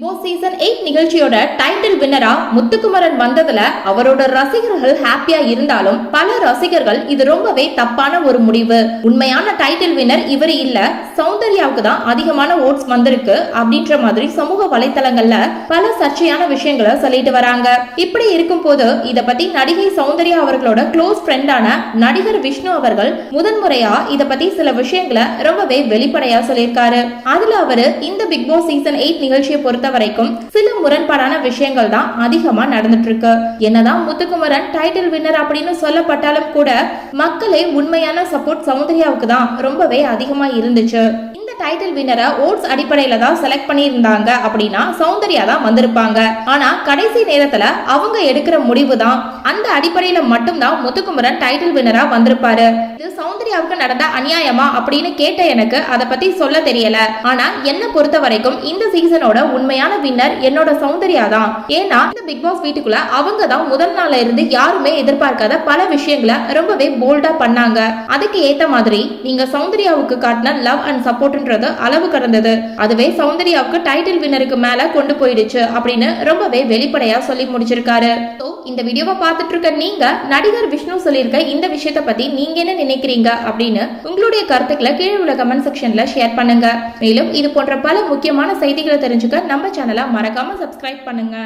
Big season eight நிகழ்ச்சியோட title வின்னரா முத்துக்குமரன் வந்ததுல அவரோட ரசிகர்கள் ஹாப்பியா இருந்தாலும் பல ரசிகர்கள் இது ரொம்பவே தப்பான ஒரு முடிவு. உண்மையான டைட்டில் வின்னர் இவர் இல்ல. சௌந்தர்யாவுக்கு தான் அதிகமான ஓட்ஸ் வந்திருக்கு அப்படின்ற மாதிரி சமூக வலைத்தளங்கள்ல பல சர்ச்சையான விஷயங்களை சொல்லிட்டு வராங்க. இப்படி இருக்கும் போது இத பத்தி நடிகை சௌந்தர்யா அவர்களோட க்ளோஸ் ஃப்ரெண்டான நடிகர் விஷ்ணு அவர்கள் முதன்முறையா இத பத்தி சில விஷயங்களை ரொம்பவே வெளிப்படையா சொல்லியிருக்காரு. அதுல அவரு இந்த பிக் பாஸ் சீசன் எயிட் நிகழ்ச்சியை பொறுத்த வரைக்கும் சில முரண்பாடான விஷயங்கள் தான் அதிகமா நடந்துட்டு இருக்கு என்னதான் முத்துக்குமரன் டைட்டில் வின்னர் அப்படின்னு சொல்லப்பட்டாலும் கூட மக்களே உண்மையான சப்போர்ட் சௌந்தர்யாவுக்கு தான் ரொம்பவே அதிகமா இருந்துச்சு. டைட்டில் வின்னரை ஓட்ஸ் அடிப்படையில தான் செலக்ட் பண்ணியிருந்தாங்க அப்படின்னா சௌந்தர்யா தான் வந்திருப்பாங்க. ஆனா கடைசி நேரத்துல அவங்க எடுக்கிற முடிவு தான். அந்த அடிப்படையில மட்டும்தான் முத்துக்குமரன் டைட்டில் வின்னரா வந்திருப்பாரு. இது சௌந்தர்யாவுக்கு நடந்த அநியாயமா அப்படின்னு கேட்ட எனக்கு அதை பத்தி சொல்ல தெரியல. ஆனா என்ன பொறுத்த வரைக்கும் இந்த சீசனோட உண்மையான வின்னர் என்னோட சௌந்தர்யா தான். ஏன்னா இந்த பிக் பாஸ் வீட்டுக்குள்ள அவங்க தான் முதல் நாள்ல இருந்து யாருமே எதிர்பார்க்காத பல விஷயங்களை ரொம்பவே போல்டா பண்ணாங்க. அதுக்கு ஏத்த மாதிரி நீங்க சௌந்தர்யாவுக்கு காட்டின லவ் அண்ட் அப்படின்றது அளவு கடந்தது. அதுவே சௌந்தர்யாவுக்கு டைட்டில் வின்னருக்கு மேல கொண்டு போயிடுச்சு அப்படின்னு ரொம்பவே வெளிப்படையா சொல்லி முடிச்சிருக்காரு. இந்த வீடியோவை பார்த்துட்டு இருக்க நீங்க நடிகர் விஷ்ணு சொல்லியிருக்க இந்த விஷயத்தை பத்தி நீங்க என்ன நினைக்கிறீங்க அப்படின்னு உங்களுடைய கருத்துக்களை கீழே உள்ள கமெண்ட் செக்ஷன்ல ஷேர் பண்ணுங்க. மேலும் இது போன்ற பல முக்கியமான செய்திகளை தெரிஞ்சுக்க நம்ம சேனலை மறக்காம சப்ஸ்கிரைப் பண்ணுங்க.